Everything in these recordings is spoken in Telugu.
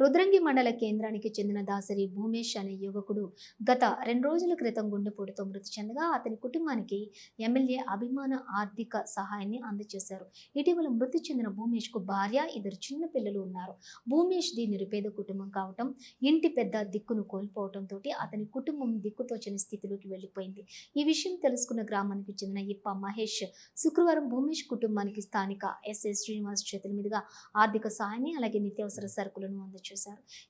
రుద్రంగి మండల కేంద్రానికి చెందిన దాసరి భూమేష్ అనే యువకుడు గత రెండు రోజుల క్రితం గుండెపోటుతో మృతి చెందగా అతని కుటుంబానికి ఎమ్మెల్యే అభిమాన ఆర్థిక సహాయాన్ని అందజేశారు. ఇటీవల మృతి చెందిన భూమేష్కు భార్య ఇద్దరు చిన్న పిల్లలు ఉన్నారు. భూమేష్ ది నిరుపేద కుటుంబం కావటం ఇంటి పెద్ద దిక్కును కోల్పోవటంతో అతని కుటుంబం దిక్కుతోచని స్థితిలోకి వెళ్ళిపోయింది. ఈ విషయం తెలుసుకున్న గ్రామానికి చెందిన ఇప్ప మహేష్ శుక్రవారం భూమేష్ కుటుంబానికి స్థానిక ఎస్ఎస్ శ్రీనివాస్ చేతుల మీదుగా ఆర్థిక సహాయాన్ని అలాగే నిత్యావసర సరుకులను అందజేశారు.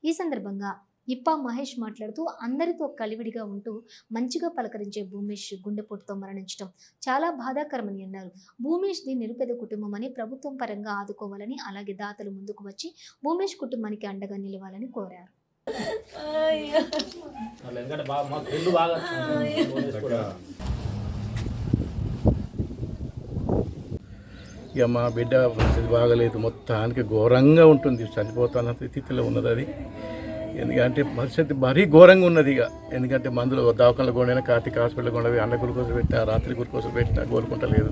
ఈ సందర్భంగా ఇప్ప మహేష్ మాట్లాడుతూ అందరితో కలివిడిగా ఉంటూ మంచిగా పలకరించే భూమేష్ గుండెపోటుతో మరణించడం చాలా బాధాకరమని అన్నారు. భూమేష్ ది నిరుపేద కుటుంబం అని ప్రభుత్వం పరంగా ఆదుకోవాలని అలాగే దాతలు ముందుకు వచ్చి భూమేష్ కుటుంబానికి అండగా నిలవాలని కోరారు. బాగా మా బిడ్డ పరిస్థితి బాగలేదు. మొత్తానికి ఘోరంగా ఉంటుంది. చనిపోతున్న స్థితిలో ఉన్నది అది. ఎందుకంటే పరిస్థితి మరీ ఘోరంగా ఉన్నది ఇక. ఎందుకంటే మందులు దవాఖానలు కొండైనా కార్తీక హాస్పిటల్ కొండవి అన్న గురికోసం పెట్టినా రాత్రి గురికోసం పెట్టినా కోరుకుంటలేదు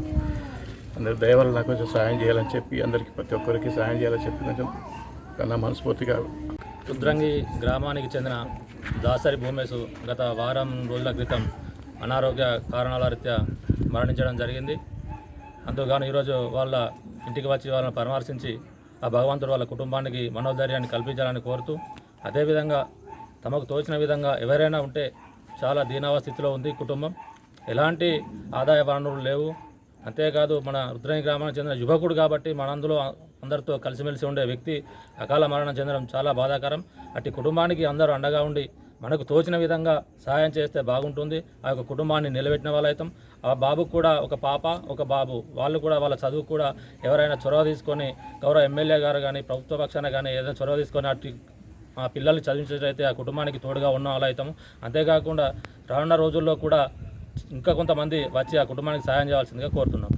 అందరు దయవల్ల నాకు కొంచెం సాయం చేయాలని చెప్పి అందరికీ ప్రతి ఒక్కరికి సాయం చేయాలని చెప్పి కొంచెం కన్నా మనస్ఫూర్తిగా రుద్రంగి గ్రామానికి చెందిన దాసరి భూమేశు గత వారం రోజుల క్రితం అనారోగ్య కారణాల రీత్యా మరణించడం జరిగింది. అందుకుగాను ఈరోజు వాళ్ళ ఇంటికి వచ్చి వాళ్ళని పరామర్శించి ఆ భగవంతుడు వాళ్ళ కుటుంబానికి మనోధైర్యాన్ని కల్పించాలని కోరుతూ అదేవిధంగా తమకు తోచిన విధంగా ఎవరైనా ఉంటే చాలా దీనావ స్థితిలో ఉంది కుటుంబం. ఎలాంటి ఆదాయ వనరులు లేవు. అంతేకాదు మన రుద్రయ గ్రామానికి చెందిన యువకుడు కాబట్టి మన అందులో అందరితో కలిసిమెలిసి ఉండే వ్యక్తి అకాల మరణం చెందడం చాలా బాధాకరం. అట్టి కుటుంబానికి అందరూ అండగా ఉండి మనకు తోచిన విధంగా సహాయం చేస్తే బాగుంటుంది. ఆ యొక్క కుటుంబాన్ని నిలబెట్టిన వాళ్ళైతాం. ఆ బాబు కూడా ఒక పాప ఒక బాబు. వాళ్ళు కూడా వాళ్ళ చదువు కూడా ఎవరైనా చొరవ తీసుకొని గౌరవ ఎమ్మెల్యే గారు కానీ ప్రభుత్వ పక్షాన కానీ ఏదైనా చొరవ తీసుకొని అటు ఆ పిల్లల్ని చదివించేటైతే ఆ కుటుంబానికి తోడుగా ఉన్న వాళ్ళైతాము. అంతేకాకుండా రానున్న రోజుల్లో కూడా ఇంకా కొంతమంది వచ్చి ఆ కుటుంబానికి సహాయం చేయాల్సిందిగా కోరుతున్నాం.